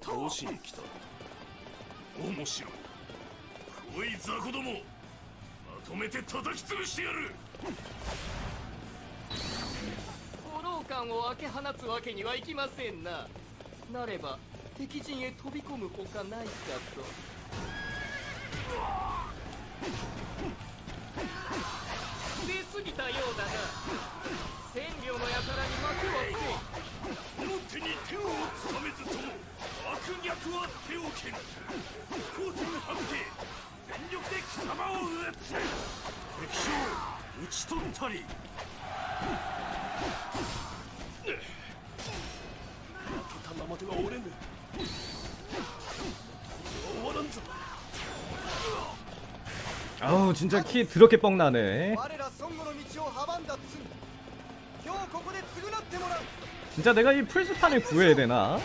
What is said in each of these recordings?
倒しに来た。面白い。おい。雑魚ども。まとめて叩き潰してやる。五郎館を開け放つわけにはいきませんな。なれば敵陣へ飛び込むほかないかと。出過ぎたようだな。千両の輩に負けはせん。この手に手をつかめずとも 悪逆は手をけん光天反形全力で貴様を撃つ敵将討ち取ったり負けたままでは折れぬ終わらんぞ 아우 진짜 키 드럽게 뻥 나네. 我ら孫悟の道を阻んだ罪今日ここで償ってもらう 진짜 내가 이 플스판을 구해야 되나?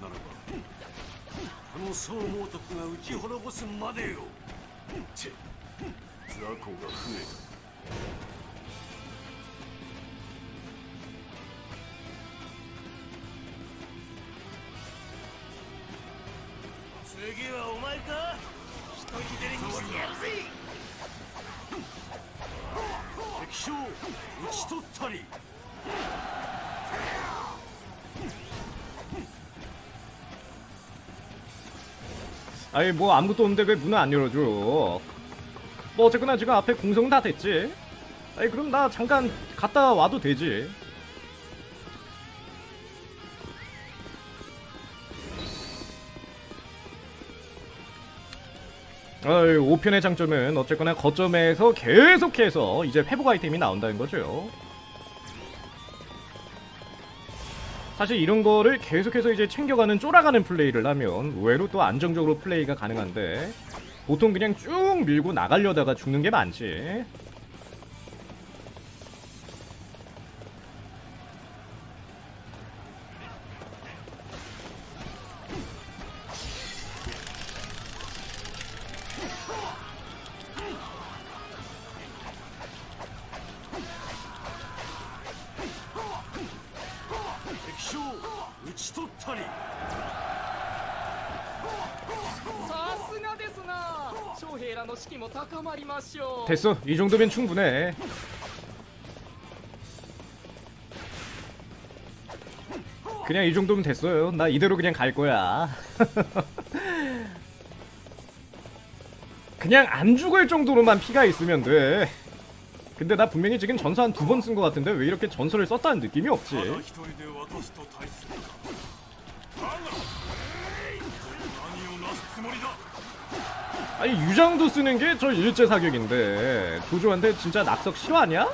ならばこの総猛徳が打ち滅ぼすまでよ。チェ雑魚が増え。た 아니, 뭐 아무것도 없는데 왜 문을 안 열어줘? 뭐 어쨌거나 지금 앞에 공성 다 됐지? 아니, 그럼 나 잠깐 갔다 와도 되지. 어이, 5편의 장점은 어쨌거나 거점에서 계속해서 이제 회복 아이템이 나온다는 거죠. 사실 이런 거를 계속해서 이제 챙겨가는 쫄아가는 플레이를 하면 의외로 또 안정적으로 플레이가 가능한데 보통 그냥 쭉 밀고 나가려다가 죽는 게 많지. 1トにさすがですな将兵らの士気も高まりましょう 됐어. 이 정도면 충분해. 그냥 이 정도면 됐어요. 나 이대로 그냥 갈 거야. 그냥 안 죽을 정도로만 피가 있으면 돼. 근데 나 분명히 지금 전사 한 두 번 쓴 것 같은데 왜 이렇게 전설을 썼다는 느낌이 없지? 아니 유장도 쓰는 게 저 일제 사격인데 도조한테 진짜 낙석 싫어하냐?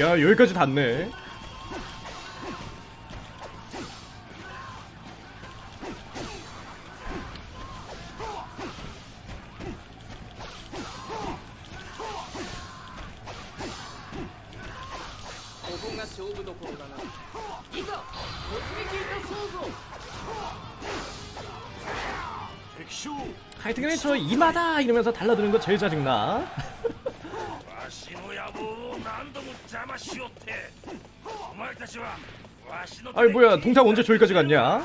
야 여기까지 닿네. 하여튼 간에 저 이마다 이러면서 달라드는 거 제일 짜증나. 아이 뭐야 동탁 언제 저기까지 갔냐?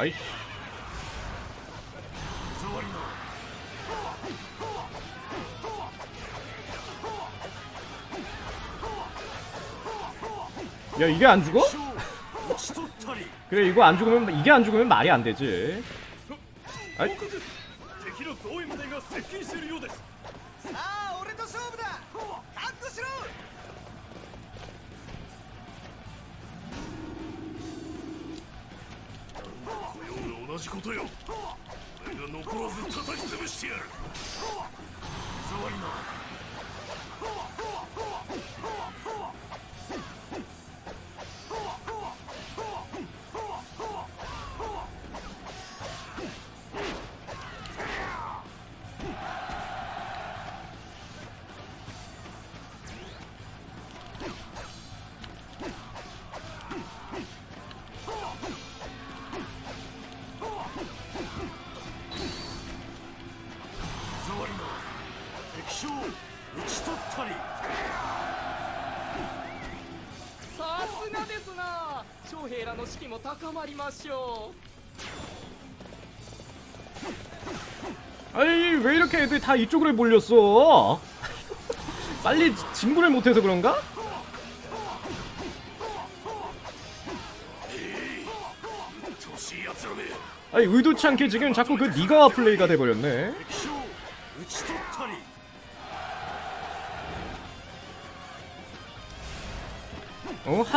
아이 야 이게 안 죽어? 그래 이거 안 죽으면 이게 안 죽으면 말이 안 되지. 아이. 아, 同じことよ。俺が残らず叩き潰してやる。触りな兵らの士気も高まりましょ 아이 왜 이렇게 애들 다 이쪽으로 몰렸어? 빨리 진군을 못해서 그런가? 年いやつらめ 아니 의도치 않게 지금 자꾸 그 니가와 플레이가 돼버렸네.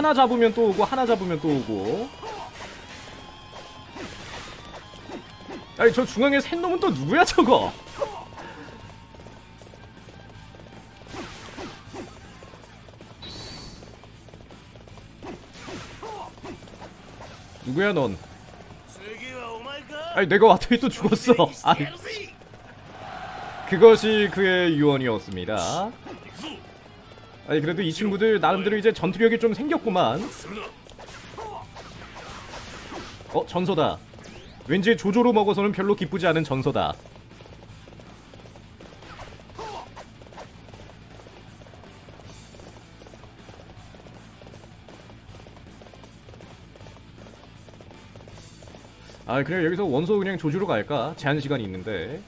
하나 잡으면 또 오고 하나 잡으면 또 오고. 아니 저 중앙에 센 놈은 또 누구야 저거? 누구야 넌? 아니 내가 왔더니 또 죽었어. 아니 그것이 그의 유언이었습니다. 아니 그래도 이 친구들 나름대로 이제 전투력이 좀 생겼구만. 어 전서다. 왠지 조조로 먹어서는 별로 기쁘지 않은 전서다. 아 그래 여기서 원소 그냥 조조로 갈까? 제한 시간이 있는데.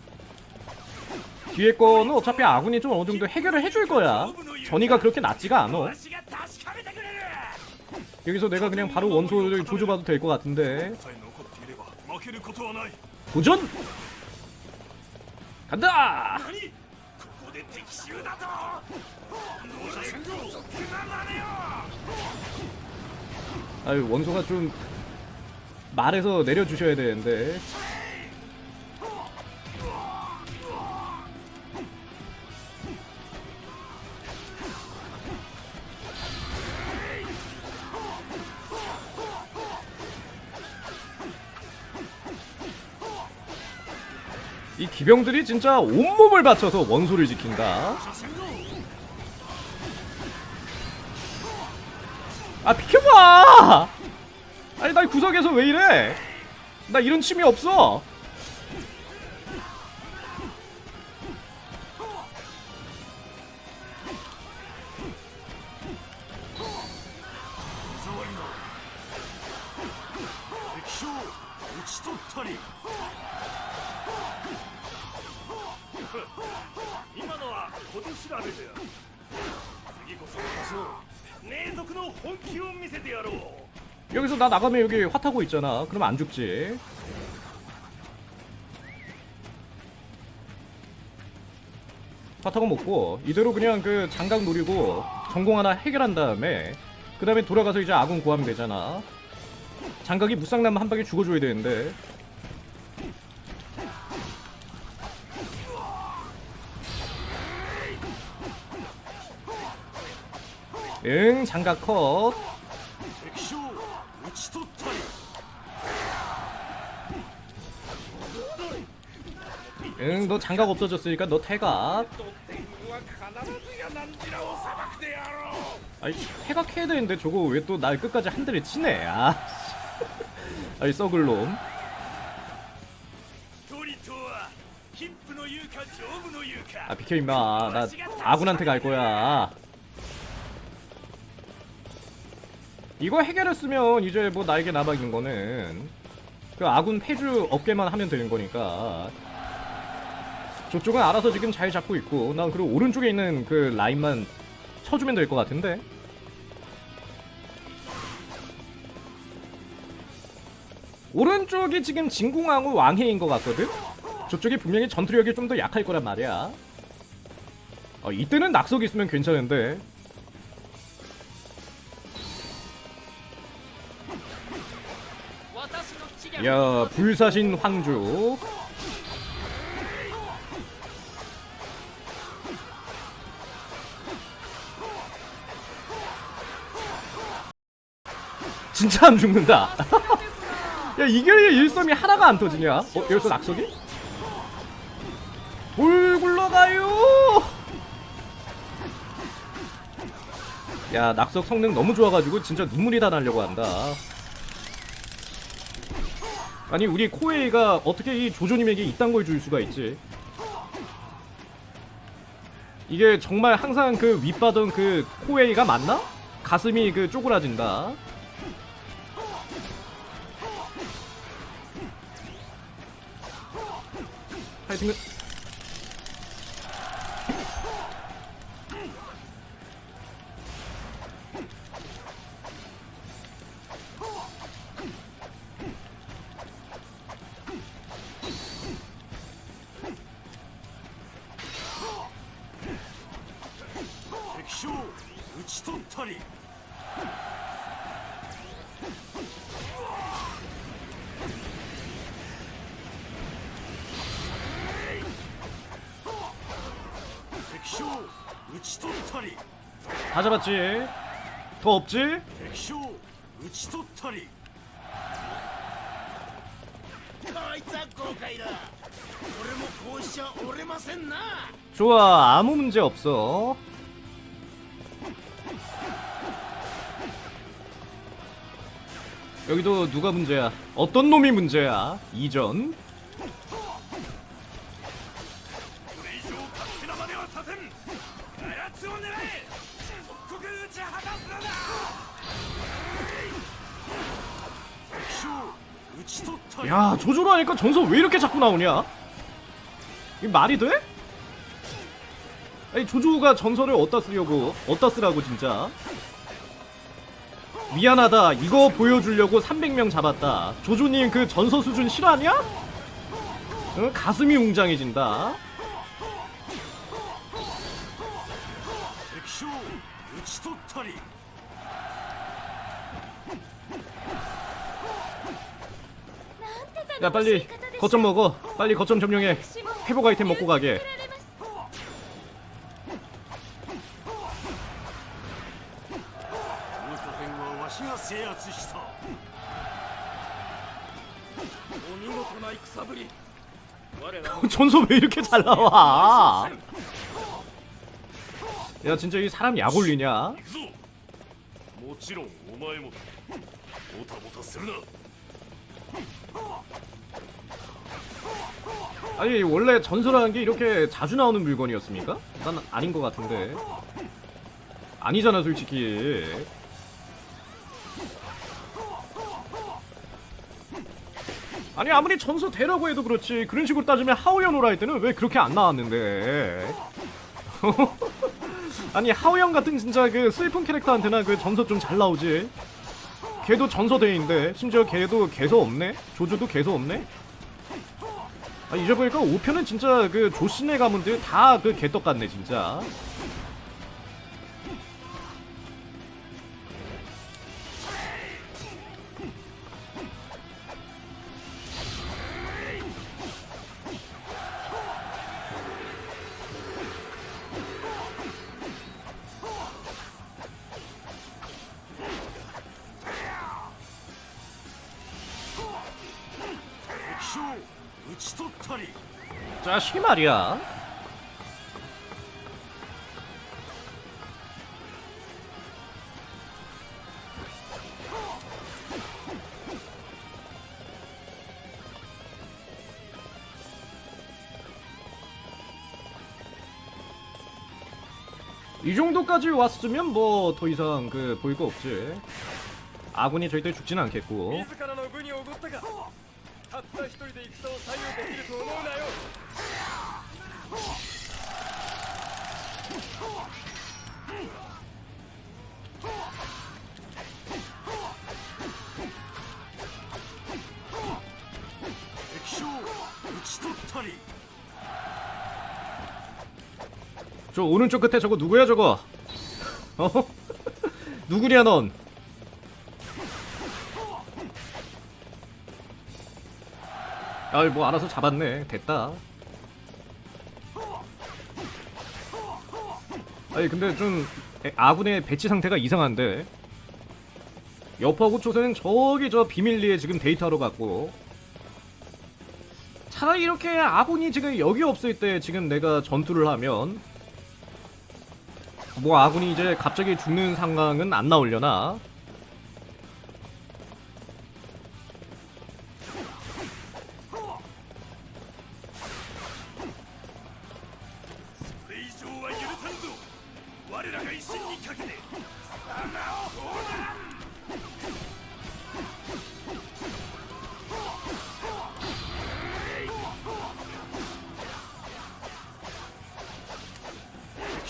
뒤에 거는 어차피 아군이 좀 어느 정도 해결을 해줄 거야. 전이가 그렇게 낫지가 않아. 여기서 내가 그냥 바로 원소를 조져봐도 될 것 같은데. 도전! 간다! 아유 원소가 좀 말해서 내려주셔야 되는데 이 기병들이 진짜 온몸을 바쳐서 원소를 지킨다. 아 비켜봐! 아니 나 구석에서 왜 이래? 나 이런 취미 없어 調べである次こそ私の霊族の本気を見せてやろう 여기서 나 나가면 여기 화 타고 있잖아 그럼 안 죽지 화 타고 먹고 이대로 그냥 그 장각 노리고 전공 하나 해결한 다음에 그 다음에 돌아가서 이제 아군 구하면 되잖아 장각이 무쌍나면 한 방에 죽어줘야 되는데 응 장갑 컷 응, 너 장갑 없어졌으니까 너 태각. 아니, 태각해야 되는데 저거 왜 또 날 끝까지 한 대를 치네. 아. 아니, 썩을 놈. 아, 비켜 임마. 나 아군한테 갈 거야. 이거 해결했으면 이제 뭐 나에게 남아있는 거는 그 아군 폐주 업계만 하면 되는 거니까. 저쪽은 알아서 지금 잘 잡고 있고 난 그리고 오른쪽에 있는 그 라인만 쳐주면 될 것 같은데. 오른쪽이 지금 진궁왕후 왕해인 것 같거든? 저쪽이 분명히 전투력이 좀 더 약할 거란 말이야. 어, 이때는 낙석 있으면 괜찮은데 야 불사신 황주. 진짜 안 죽는다. 야 이게 일섬이 하나가 안 터지냐? 어 여기서 낙석이? 불 굴러가요! 야 낙석 성능 너무 좋아가지고 진짜 눈물이 다 나려고 한다 아니 우리 코에이가 어떻게 이 조조님에게 이딴 걸 줄 수가 있지? 이게 정말 항상 그 윗바던 그 코에이가 맞나? 가슴이 그 쪼그라진다. 하여튼 그- 시돈타리. 백쇼 우치돈타리. 다 잡았지? 더 없지? 백쇼 우치돈타리. 좋아 아무 문제 없어. 여기도 누가 문제야? 어떤 놈이 문제야? 이전 야 조조로 하니까 전서 왜 이렇게 자꾸 나오냐? 이 말이 돼? 아니 조조가 전설을 어디다 쓰려고 어디다 쓰라고 진짜 미안하다. 이거 보여주려고 300명 잡았다. 조조님 그 전서 수준 실화냐? 응? 가슴이 웅장해진다. 야 빨리 거점 먹어. 빨리 거점 점령해. 회복 아이템 먹고 가게. 点はわしが制圧したお見事な戦ぶり我ら 전서 왜 이렇게 잘 나와? 야 진짜 이 사람 약 올리냐? 行くぞもちろんお前もだもたもたするな 아니 원래 전설이라는 게 이렇게 자주 나오는 물건이었습니까? 난 아닌 것 같은데 아니잖아 솔직히 아니 아무리 전서 대라고 해도 그렇지. 그런 식으로 따지면 하우연 오라 할 때는 왜 그렇게 안 나왔는데? 아니 하우연 같은 진짜 그 슬픈 캐릭터한테나 그 전서 좀 잘 나오지? 걔도 전서 대인데 심지어 걔도 개서 없네? 조조도 개서 없네? 아 이제 보니까 5편은 진짜 그 조신의 가문들 다 그 개떡 같네 진짜 말이야 이 정도까지 왔으면 뭐 더 이상 그 보일 거 없지 아군이 절대 죽지는 않겠고 自らの部におごったがたった一人で戦を左右できると思うなよ 敵将討ち取ったり 저 오른쪽 끝에 저거 누구야 저거? 어? 누구냐 넌? 아이 뭐 알아서 잡았네 됐다 아니 근데 좀 에- 아군의 배치 상태가 이상한데 여파고 초세는 저기 저 비밀리에 지금 데이터로 갔고 차라리 이렇게 아군이 지금 여기 없을 때 지금 내가 전투를 하면 뭐 아군이 이제 갑자기 죽는 상황은 안 나오려나?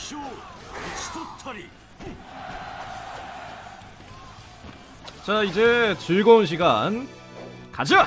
敵将討ち取ったり 자 이제 즐거운 시간 가자!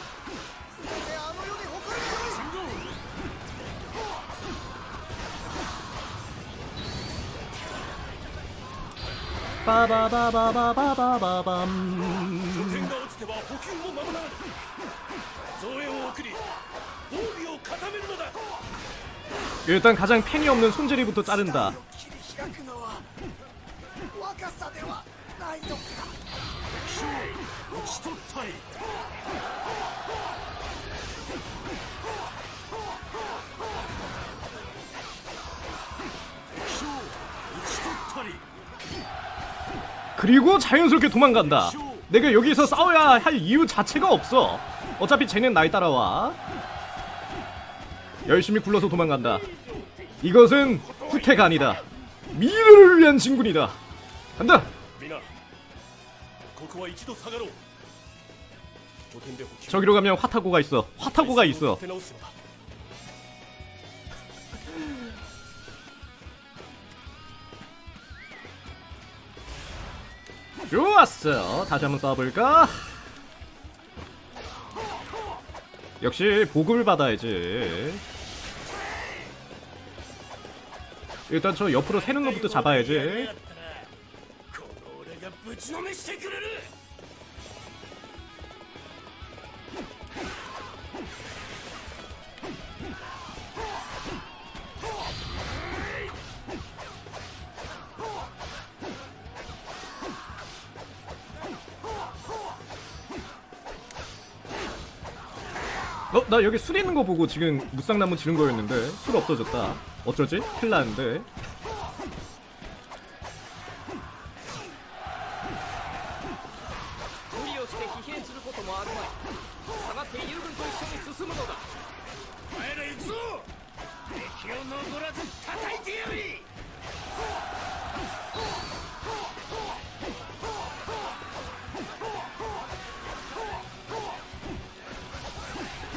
바바바바바바바밤 点が落ちては補給も間もない増援を送り防備を固めるのだ 일단 가장 팬이 없는 손재리부터 자른다 切り開くのは若さではないのか打ち取ったい 그리고 자연스럽게 도망간다. 내가 여기서 싸워야 할 이유 자체가 없어. 어차피 쟤는 날 따라와. 열심히 굴러서 도망간다. 이것은 후퇴가 아니다. 미래를 위한 진군이다. 간다! 저기로 가면 화타고가 있어. 화타고가 있어. 좋았어. 다시 한번 싸워볼까? 역시 보급을 받아야지. 일단 저 옆으로 새는 놈부터 잡아야지. 나 여기 술 있는 거 보고 지금 무쌍나무 지른 거였는데 술 없어졌다. 어쩌지? 큰일 났는데.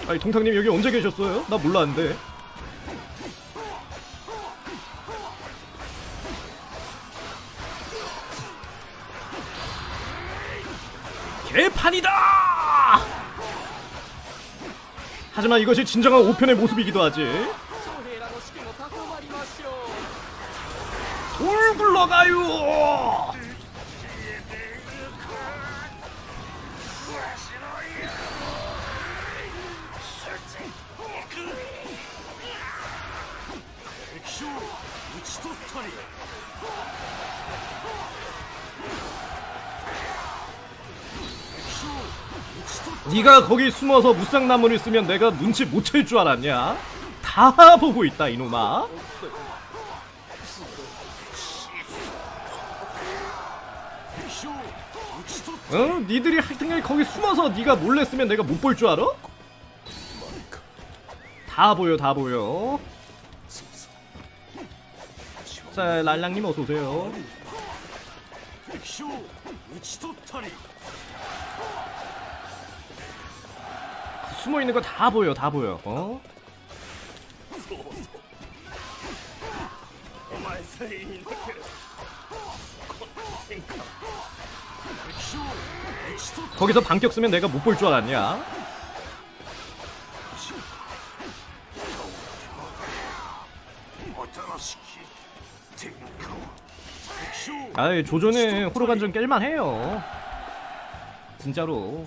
아니 통탕님 여기 언제 계셨어요? 나 몰랐는데. 개판이다! 하지만 이것이 진정한 5편의 모습이기도 하지. 네가 거기 숨어서 무쌍나무를 쓰면 내가 눈치 못 챌 줄 알았냐? 다 보고 있다 이놈아 응? 니들이 하여튼간 거기 숨어서 네가 몰래 쓰면 내가 못 볼 줄 알아? 다 보여 다 보여 자 랄랑님 어서오세요 숨어 있는 거 다 보여, 다 보여. 어? 거기서 반격 쓰면 내가 못 볼 줄 알았냐? 아, 조조는 호로간전 깰만 해요. 진짜로.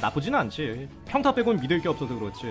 나쁘진 않지. 평타 빼곤 믿을 게 없어서 그렇지